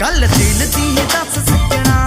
ਗੱਲ ਦਿਲ ਦੀ ਦੱਸ ਸੱਜਣਾ।